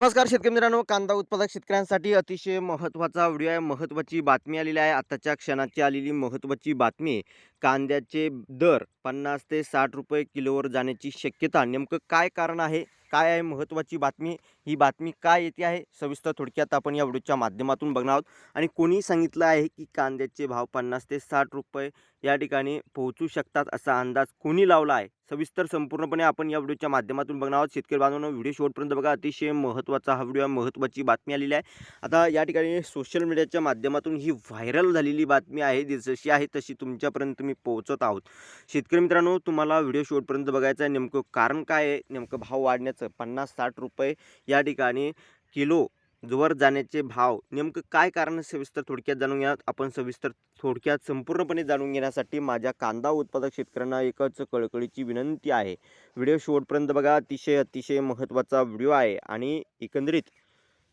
नमस्कार शेतकरी मित्रांनो कांदा उत्पादक शेतकऱ्यांसाठी अतिशय महत्त्वाचा व्हिडिओ आहे. महत्त्वाची बातमी आलेली आहे. आताच्या क्षणाची आलेली महत्त्वाची बातमी कांद्याचे दर पन्नास ते साठ रुपये किलोवर जाण्याची शक्यता नेमकं काय कारण आहे? काय आहे महत्त्वाची बातमी? ही बातमी काय येते आहे? सविस्तर थोडक्यात आपण या व्हिडिओच्या माध्यमातून बघणार आहोत. आणि कोणी सांगितलं आहे की कांद्याचे भाव पन्नास ते साठ रुपये या ठिकाणी पोहोचू शकतात असा अंदाज कोणी लावला आहे? सविस्तर संपूर्णपणे आपण या व्हिडिओच्या माध्यमातून बघणार आहोत. शेतकरी बांधवांना व्हिडिओ शेवटपर्यंत बघा. अतिशय महत्त्वाचा हा व्हिडिओ आहे महत्त्वाची बातमी आलेली आहे. आता या ठिकाणी सोशल मीडियाच्या माध्यमातून ही व्हायरल झालेली बातमी आहे. जशी आहे तशी तुमच्यापर्यंत मी पोहोचत आहोत. शेतकरी मित्रांनो तुम्हाला व्हिडिओ शेवटपर्यंत बघायचं आहे. नेमकं कारण काय आहे? नेमकं भाव वाढण्याचं पन्नास साठ रुपये या ठिकाणी किलो वर जाण्याचे भाव नेमकं काय कारण सविस्तर थोडक्यात जाणून घ्या. आपण सविस्तर थोडक्यात संपूर्णपणे जाणून घेण्यासाठी माझ्या कांदा उत्पादक शेतकऱ्यांना एकच कळकळीची विनंती आहे. व्हिडिओ शेवटपर्यंत बघा. अतिशय अतिशय महत्त्वाचा व्हिडिओ आहे आणि एकंदरीत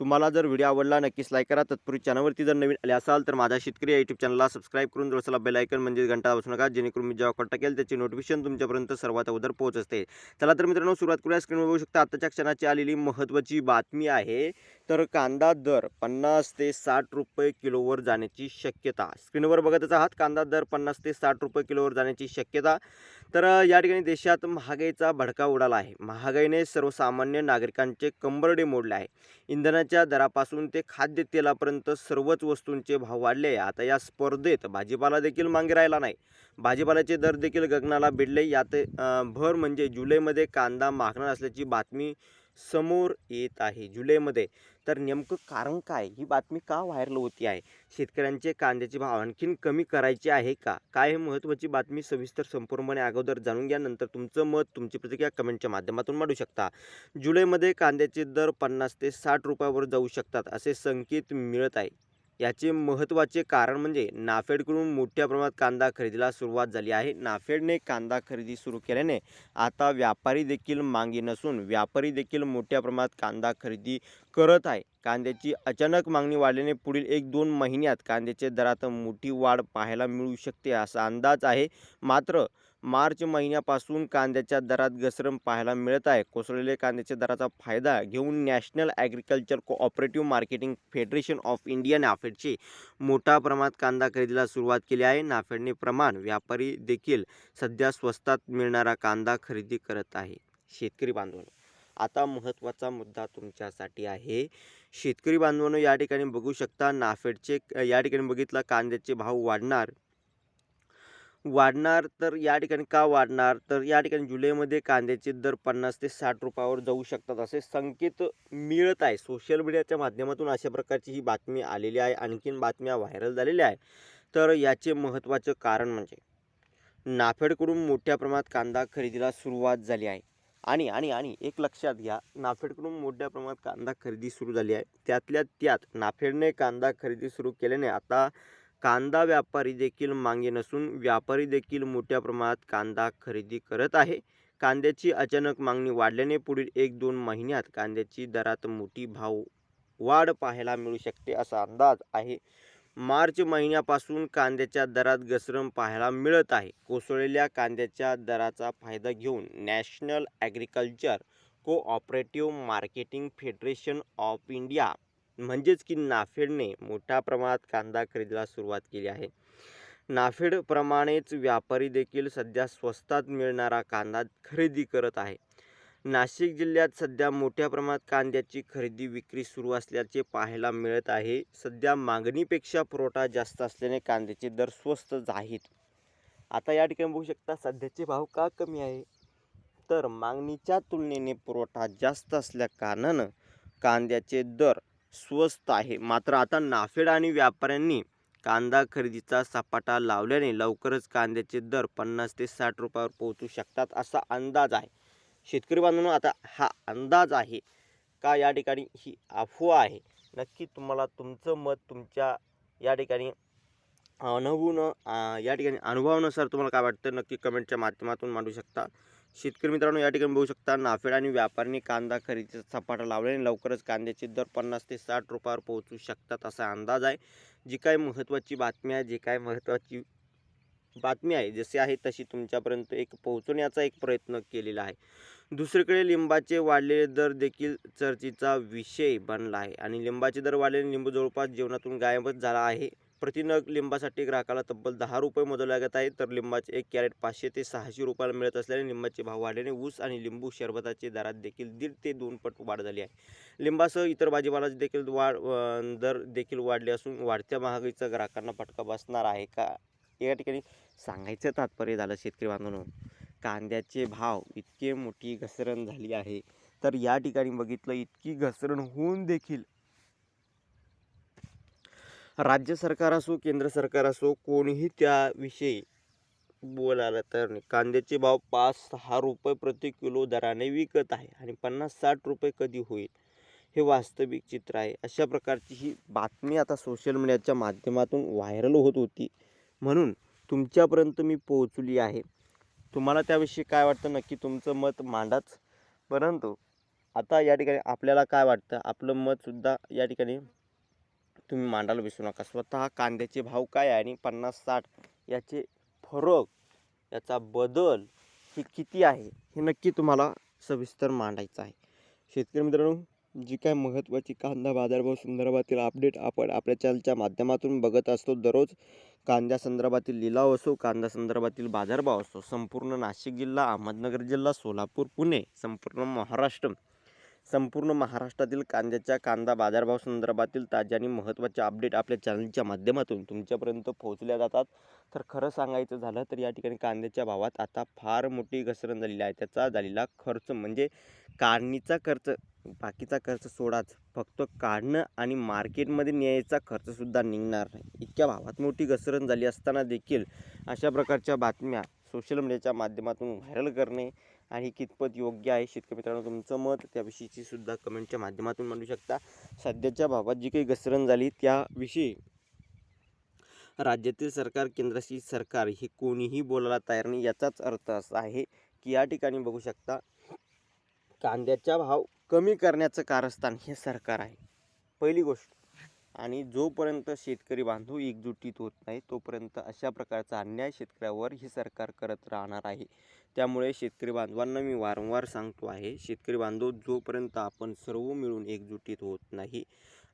तुम्हाला जर व्हिडिओ आवडला नक्कीच लाईक करा. तत्पूर्वी चॅनलवरती जर नवीन आले असाल तर माझ्या शेतकरी या यूट्यूब चॅनलला सबस्क्राईब करून जसला बेल आयकन म्हणजे घंटा बसू नका. जेणेकरून मी जेव्हा कॉल टाकेल त्याची नोटिफिकेशन तुमच्यापर्यंत सर्वात अगोदर पोहोच असते. चला तर मित्रांनो सुरुवात करूया. स्क्रीनवर बघू शकता आताच्या क्षणाची आलेली महत्त्वाची बातमी आहे. तर कांदा दर पन्नास ते साठ रुपये किलोवर जाण्याची शक्यता. स्क्रीनवर बघतच आहात कांदा दर पन्नास ते साठ रुपये किलोवर जाण्याची शक्यता. तर या ठिकाणी देशात महागाईचा भडका उडाला आहे. महागाईने सर्वसामान्य नागरिकांचे कंबरडे मोडले आहे. तेलाच्या दरापासून ते खाद्यतेलापर्यंत सर्वच वस्तूंचे भाव वाढले. आता या स्पर्धेत भाजीपाला देखील मागे राहिला नाही. भाजीपाल्याचे दर देखील गगनाला भिडले. यात भर म्हणजे जुलैमध्ये कांदा मागणार असल्याची बातमी समोर येत आहे. जुलैमध्ये तर नेमकं कारण काय? ही बातमी का व्हायरल होती आहे? शेतकऱ्यांचे कांद्याचे भाव आणखीन कमी करायचे आहे का? काय हे महत्त्वाची बातमी सविस्तर संपूर्णपणे अगोदर जाणून घ्या. नंतर तुमचं मत तुमची प्रतिक्रिया कमेंटच्या माध्यमातून मांडू शकता. जुलैमध्ये कांद्याचे दर पन्नास ते साठ रुपयावर जाऊ शकतात असे संकेत मिळत आहे. याचे महत्त्वाचे कारण म्हणजे नाफेडकडून मोठ्या प्रमाणात कांदा खरेदीला सुरुवात झाली आहे. नाफेडने कांदा खरेदी सुरू केल्याने आता व्यापारी देखील मागे नसून व्यापारी देखील मोठ्या प्रमाणात कांदा खरेदी करत आहे. कांद्याची अचानक मागणी वाढल्याने पुढील एक दोन महिन्यात कांद्याच्या दरात मोठी वाढ पाहायला मिळू शकते असा अंदाज आहे. मात्र मार्च महिन्यापासून कांद्याच्या दरात घसरण पाहायला मिळत आहे. कोसळलेल्या कांद्याच्या दराचा फायदा घेऊन national agriculture cooperative marketing federation of India नाफेडची मोठ्या प्रमाणात कांदा खरेदीला सुरुवात केली आहे. नाफेडने प्रमाण व्यापारी देखील सध्या स्वस्तात मिळणारा कांदा खरेदी करत आहे. शेतकरी बांधवांनो आता महत्त्वाचा मुद्दा तुमच्यासाठी आहे. शेतकरी बांधवांनो या ठिकाणी बघू शकता नाफेडचे या ठिकाणी बघितला कांद्याचे भाव वाढणार वाढणार तर या ठिकाणी का वाढणार? तर या ठिकाणी जुलैमध्ये कांद्याचे दर पन्नास ते साठ रुपयावर जाऊ शकतात असे संकेत मिळत आहे. सोशल मीडियाच्या माध्यमातून अशा प्रकारची ही बातमी आलेली आहे. आणखीन बातम्या व्हायरल झालेल्या आहे तर याचे महत्त्वाचं कारण म्हणजे नाफेडकडून मोठ्या प्रमाणात कांदा खरेदीला सुरुवात झाली आहे. आणि आणि आणि एक लक्षात घ्या नाफेडकडून मोठ्या प्रमाणात कांदा खरेदी सुरू झाली आहे. त्यातल्या त्यात नाफेडने कांदा खरेदी सुरू केल्याने आता कांदा व्यापारी देखील मागे नसून व्यापारी देखील मोठ्या प्रमाणात कांदा खरेदी करत आहे. कांद्याची अचानक मागणी वाढल्याने पुढील एक दोन महिन्यात कांद्याची दरात मोठी भाव वाढ पाहायला मिळू शकते असा अंदाज आहे. मार्च महिन्यापासून कांद्याच्या दरात घसरण पाहायला मिळत आहे. कोसळलेल्या कांद्याच्या दराचा फायदा घेऊन national agriculture cooperative marketing federation of India म्हणजेच की नाफेडने मोठ्या प्रमाणात कांदा खरेदीला सुरुवात केली आहे. नाफेडप्रमाणेच व्यापारी देखील सध्या स्वस्तात मिळणारा कांदा खरेदी करत आहे. नाशिक जिल्ह्यात सध्या मोठ्या प्रमाणात कांद्याची खरेदी विक्री सुरू असल्याचे पाहायला मिळत आहे. सध्या मागणीपेक्षा पुरवठा जास्त असल्याने कांद्याचे दर स्वस्त आहेत. आता या ठिकाणी बघू शकता सध्याचे भाव का कमी आहे? तर मागणीच्या तुलनेने पुरवठा जास्त असल्या कारणानं कांद्याचे दर स्वस्त आहे. मात्र आता नाफेड आणि व्यापाऱ्यांनी कांदा खरेदीचा सपाटा लावल्याने लवकरच कांद्याचे दर पन्नास ते साठ रुपयावर पोहोचू शकतात असा अंदाज आहे. शेतकरी बांधवांनो आता हा अंदाज आहे का या ठिकाणी ही अफवा आहे? नक्की तुम्हाला तुमचं मत तुमच्या या ठिकाणी अनुभवनं या ठिकाणी अनुभवानुसार तुम्हाला काय वाटतं? नक्की कमेंटच्या माध्यमातून मांडू शकता. शेतकरी मित्रांनो या ठिकाणी बघू शकता नाफेड आणि व्यापाऱ्यांनी कांदा खरेदीचा सपाटा लावल्याने लवकरच कांद्याचे दर पन्नास ते साठ रुपयावर पोहोचू शकतात असा अंदाज आहे. जी काय महत्त्वाची बातमी आहे जी काय महत्त्वाची बातमी आहे जशी आहे तशी तुमच्यापर्यंत एक पोहोचवण्याचा एक प्रयत्न केलेला आहे. दुसरीकडे लिंबाचे वाढलेले दर देखील चर्चेचा विषय बनला आहे. आणि लिंबाचे दर वाढलेले लिंबू जवळपास जीवनातून गायबच झाला आहे. प्रतिनग लिंबासाठी ग्राहकाला तब्बल दहा रुपये मोजावे लागत आहे तर लिंबाचे एक कॅरेट पाचशे ते सहाशे रुपयाला मिळत असल्याने लिंबाचे भाव वाढल्याने ऊस आणि लिंबू शरबताचे दरात देखील दीड ते दोन पट वाढ झाली आहे. लिंबासह इतर भाजीपालाचे देखील वाढ दर देखील वाढले असून वाढत्या महागाईचा ग्राहकांना फटका बसणार आहे का? या ठिकाणी सांगायचं तात्पर्य झालं शेतकरी बांधवांनो कांद्याचे भाव इतके मोठी घसरण झाली आहे. तर या ठिकाणी बघितलं इतकी घसरण होऊन देखील राज्य सरकार असो केंद्र सरकार असो कोणीही त्याविषयी बोलायला तर नाही. कांद्याचे भाव पाच सहा रुपये प्रति किलो दराने विकत आहे आणि पन्नास साठ रुपये कधी होईल हे वास्तविक चित्र आहे. अशा प्रकारची ही बातमी आता सोशल मीडियाच्या माध्यमातून व्हायरल होत होती. म्हणून तुमच्यापर्यंत मी पोहोचली आहे. तुम्हाला त्याविषयी काय वाटतं? नक्की तुमचं मत मांडाच. परंतु आता या ठिकाणी आपल्याला काय वाटतं? आपलं मतसुद्धा या ठिकाणी तुम्ही मांडायला विसरू नका. स्वतः कांद्याचे भाव काय आणि पन्नास साठ याचे फरक याचा बदल हे किती आहे हे नक्की तुम्हाला सविस्तर मांडायचं आहे. शेतकरी मित्रांनो जी काय महत्त्वाची कांदा बाजारभाव संदर्भातील अपडेट आपण आपल्या चॅनलच्या माध्यमातून बघत असतो दररोज कांद्या संदर्भातील लिलाव असो कांदा संदर्भातील बाजारभाव असो संपूर्ण नाशिक जिल्हा अहमदनगर जिल्हा सोलापूर पुणे संपूर्ण महाराष्ट्र संपूर्ण महाराष्ट्रातील कांद्याच्या कांदा बाजारभाव संदर्भातील ताज्या आणि महत्त्वाच्या अपडेट आपल्या चॅनलच्या माध्यमातून तुमच्यापर्यंत पोहोचल्या जातात. तर खरं सांगायचं झालं तर या ठिकाणी कांद्याच्या भावात आता फार मोठी घसरण झालेली आहे. त्याचा झालेला खर्च म्हणजे काढणीचा खर्च बाकीचा खर्च सोडाच. फक्त काढणं आणि मार्केटमध्ये न्यायचा खर्चसुद्धा निघणार नाही. इतक्या भावात मोठी घसरण झाली असताना देखील अशा प्रकारच्या बातम्या सोशल मीडियाच्या माध्यमातून व्हायरल करणे आणि कितपत योग्य आहे शेतकरी मित्रांनो तुमचं मत त्याविषयीची सुद्धा कमेंटच्या माध्यमातून मांडू शकता. सध्याच्या भावात जी काही घसरण झाली त्याविषयी राज्यातील सरकार केंद्राशी सरकार हे कोणीही बोलायला तयार नाही याचाच अर्थ असा आहे की या ठिकाणी बघू शकता कांद्याचा भाव कमी करण्याचं कारस्थान हे सरकार आहे. पहिली गोष्ट आणि जोपर्यंत शेतकरी बांधव एकजुटीत होत नाही तोपर्यंत अशा प्रकारचा अन्याय शेतकऱ्यावर हे सरकार करत राहणार आहे. त्यामुळे शेतकरी बांधवांना मी वारंवार सांगतो आहे शेतकरी बांधव जोपर्यंत आपण सर्व मिळून एकजुटीत होत नाही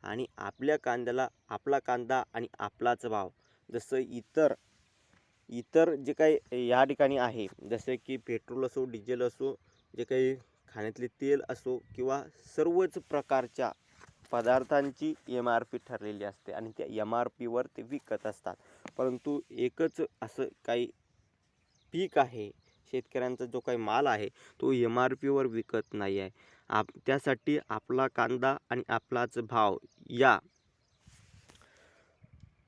आणि आपल्या कांद्याला आपला कांदा आणि आपलाच भाव जसं इतर इतर जे काही या ठिकाणी आहे जसे की पेट्रोल असो डिझेल असो जे काही खाण्यातले तेल असो किंवा सर्वच प्रकारच्या पदार्थांची एम आर पी ठरलेली असते आणि त्या एम आर पीवर ते विकत असतात. परंतु एकच असं काही पीक आहे शेतकऱ्यांचा जो काही माल आहे तो एम आर पीवर विकत नाही आहे. आप त्यासाठी आपला कांदा आणि आपलाच भाव या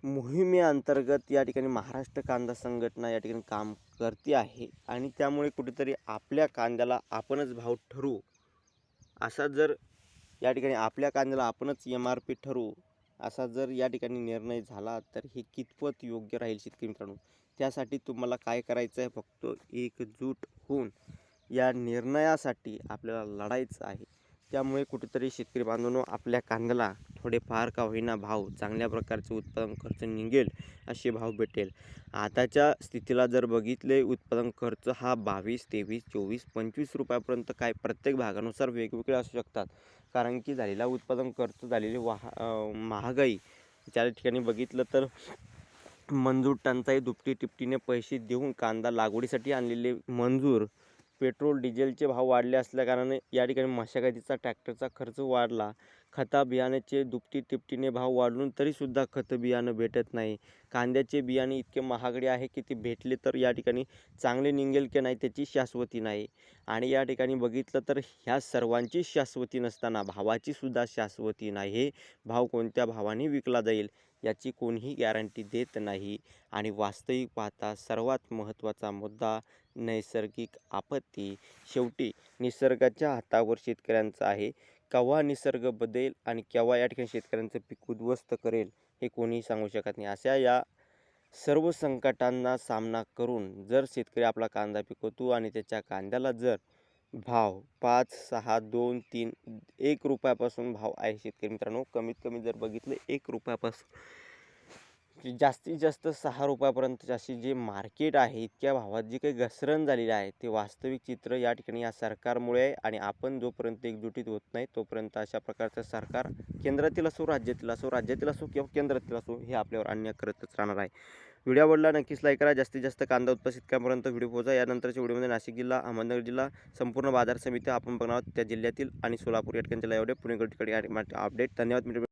मोहिमेअंतर्गत या ठिकाणी महाराष्ट्र कांदा संघटना या ठिकाणी काम करते आहे आणि त्यामुळे कुठेतरी आपल्या कांद्याला आपणच भाव ठरू असा जर या ठिकाणी आपल्या कांद्याला आपणच एम आर पी ठरवू असा जर या ठिकाणी निर्णय झाला तर हे कितपत योग्य राहील शेतकरी मित्रांनो? त्यासाठी तुम्हाला काय करायचं आहे? फक्त एकजूट होऊन या निर्णयासाठी आपल्याला लढायचं आहे. त्यामुळे कुठेतरी शेतकरी बांधवांनो आपल्या कांद्याला थोडेफार का होईना भाव चांगल्या प्रकारचे उत्पादन खर्च निघेल असे भाव भेटेल. आताच्या स्थितीला जर बघितले उत्पादन खर्च हा बावीस तेवीस चोवीस पंचवीस रुपयापर्यंत काय प्रत्येक भागानुसार वेगवेगळे असू शकतात. कारण की झालेला उत्पादन खर्च झालेली वाहा महागाई त्या ठिकाणी बघितलं तर मंजूर टंचाई दुपटी टिपटीने पैसे देऊन कांदा लागवडीसाठी आणलेले मंजूर पेट्रोल डिझेलचे भाव वाढले असल्याकारणाने या ठिकाणी मशागतीचा ट्रॅक्टरचा खर्च वाढला. खता बियाण्याचे दुपटी तिपटीने भाव वाढून तरीसुद्धा खतं बियाणं भेटत नाही. कांद्याचे बियाणे इतके महागडे आहे की ते भेटले तर या ठिकाणी चांगले निघेल की नाही त्याची शाश्वती नाही. आणि या ठिकाणी बघितलं तर ह्या सर्वांची शाश्वती नसताना भावाचीसुद्धा शाश्वती नाही. भाव कोणत्या भावाने विकला जाईल? याची कोणीही गॅरंटी देत नाही. आणि वास्तविक पाहता सर्वात महत्त्वाचा मुद्दा नैसर्गिक आपत्ती. शेवटी निसर्गाच्या हातावर शेतकऱ्यांचं आहे. केव्हा निसर्ग बदलेल आणि केव्हा या ठिकाणी शेतकऱ्यांचं पीक उद्ध्वस्त करेल हे कोणीही सांगू शकत नाही. अशा या सर्व संकटांना सामना करून जर शेतकरी आपला कांदा पिकवतो आणि त्याच्या कांद्याला जर भाव पाच सहा दोन तीन एक रुपयापासून भाव आहे शेतकरी मित्रांनो. कमीत कमी जर बघितलं एक रुपयापासून. म्हणजे जास्तीत जास्त सहा रुपयापर्यंत अशी जे मार्केट आहे इतक्या भावात जी काही घसरण झालेली आहे ते वास्तविक चित्र या ठिकाणी या सरकारमुळे आहे आणि आपण जोपर्यंत एकजुटीत होत नाही तोपर्यंत अशा प्रकारचं सरकार केंद्रातील असो राज्यातील असो राज्यातील असो किंवा केंद्रातील असो हे आपल्यावर अन्याय करतच राहणार आहे. व्हिडिओ आवडला नक्कीच लाईक करा. जास्तीत जास्त कांदा उत्पादक शेतकऱ्यांपर्यंत व्हिडिओ पोहोचा. यानंतरच्या व्हिडिओमध्ये नाशिक जिल्हा अहमदनगर जिल्हा संपूर्ण बाजार समिती आपण बघणार आहोत. त्या जिल्ह्यातील आणि सोलापूर या ठिकाणच्या एवढे पुणे ठिकाणी अपडेट धन्यवाद